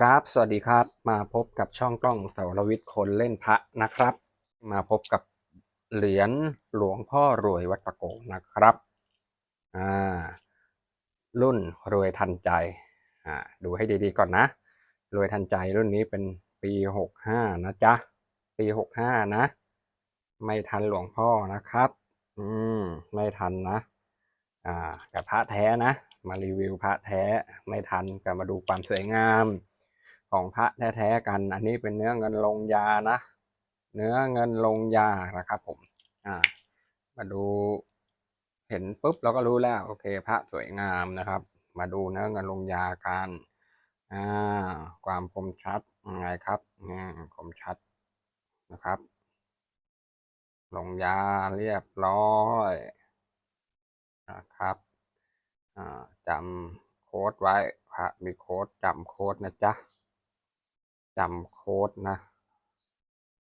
ครับ สวัสดีครับ มาพบกับช่องกล้องเสารวิทย์คนเล่นพระนะครับ มาพบกับเหรียญหลวงพ่อรวยวัดตะโกนะครับ อ่า รุ่นรวยทันใจ อ่า ดูให้ดีๆก่อนนะ รวยทันใจรุ่นนี้เป็นปีหกห้านะจ๊ะ ปีหกห้านะ ไม่ทันหลวงพ่อนะครับ อืม ไม่ทันนะ อ่าแต่พระแท้นะ มารีวิวพระแท้ ไม่ทันก็มาดูความสวยงาม ของพระแท้ๆกัน อันนี้เป็นเนื้อเงินลงยานะ เนื้อเงินลงยานะครับผม อ่า มาดู เห็นปุ๊บเราก็รู้แล้ว โอเคพระสวยงามนะครับ มาดูเนื้อเงินลงยากันอ่า ความคมชัดยังไงครับอืมคมชัดนะครับ ลงยาเรียบร้อยนะครับอ่าจำโค้ดไว้พระมีโค้ดจำโค้ดนะจ๊ะ จำโค้ดนะ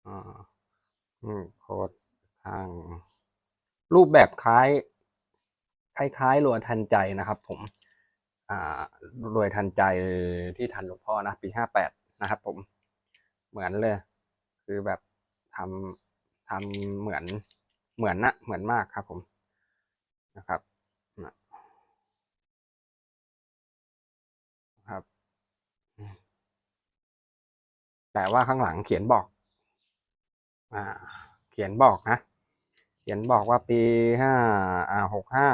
อ่าโค้ดทาง รูปแบบคล้าย คล้ายๆรวยทันใจนะครับผม อ่ารวยทันใจที่ทันหลวงพ่อนะปีห้าแปดนะครับผม เหมือนเลย คือแบบทำทำเหมือนเหมือนนะเหมือนมากครับผมนะครับ แต่ว่าข้างหลังเขียนบอกอ่าเขียนบอกนะ เขียนบอกว่าปีห้าอ่าหกห้า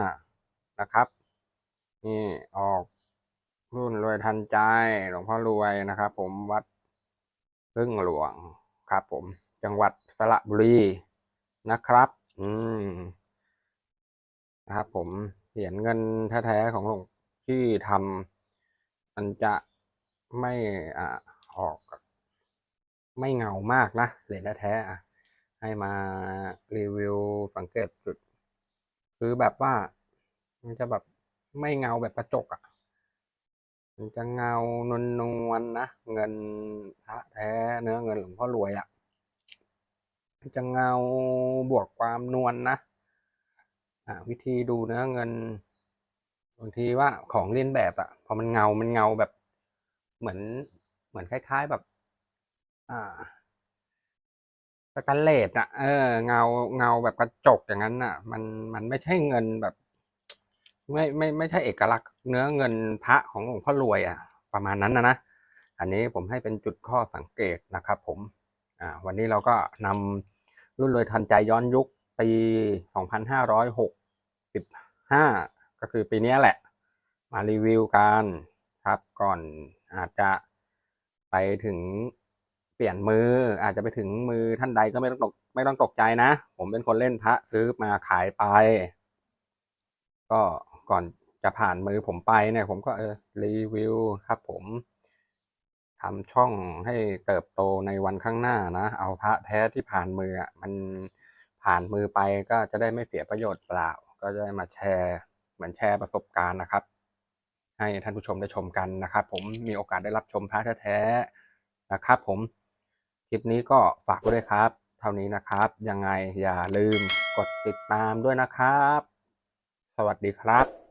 นะครับนี่ออกรุ่นรวยทันใจหลวงพ่อรวยนะครับ ผมวัดพึ่งหลวงครับ ผม จังหวัดสระบุรีนะครับ อืมนะครับผมเหรียญเงินแท้ๆของหลวงที่ทำมันจะไม่อ่าออก ไม่เงามากนะเหรียญแท้ๆอะให้มารีวิวสังเกตจุด คือแบบว่า มันจะแบบไม่เงาแบบกระจกอะ มันจะเงานวลนวลๆนะ เงินพระแท้เนื้อเงินหลวงพ่อรวยอะมันจะเงาบวกความนวลนะอ่าวิธีดูเนื้อเงินบางทีว่าของเลียนแบบอะ พอมันเงามันเงาแบบ เหมือนเหมือนคล้าย ๆ แบบ อ่าสแตนเลสอะเออเงาเงาแบบกระจกอย่างนั้นน่ะมันมันไม่ใช่เงินแบบ ไม่ไม่ไม่ใช่เอกลักษณ์เนื้อเงินพระของหลวงพ่อรวยอะประมาณนั้นนะนะอันนี้ผมให้เป็นจุดข้อสังเกตนะครับ ผมอ่าวันนี้เราก็นำรุ่นรวยทันใจย้อนยุคปี 2565 ก็คือปีนี้แหละ มารีวิวกันครับก่อนอาจจะไปถึง เปลี่ยนมืออาจจะไปถึงมือท่านใดก็ไม่ต้องตกไม่ต้องตกใจนะ ผมเป็นคนเล่นพระซื้อมาขายไป ก็ก่อนจะผ่านมือผมไปเนี่ย ผมก็เออรีวิวครับ ผมทำช่องให้เติบโตในวันข้างหน้านะเอาพระแท้ที่ผ่านมืออะมันผ่านมือไปก็จะได้ไม่เสียประโยชน์เปล่า ก็จะได้มาแชร์เหมือนแชร์ประสบการณ์นะครับ ให้ท่านผู้ชมได้ชมกันนะครับ ผมมีโอกาสได้รับชมพระแท้ๆนะครับผม คลิปนี้ก็ฝากไว้ด้วยครับ เท่านี้นะครับ ยังไงอย่าลืมกดติดตามด้วยนะครับ สวัสดีครับ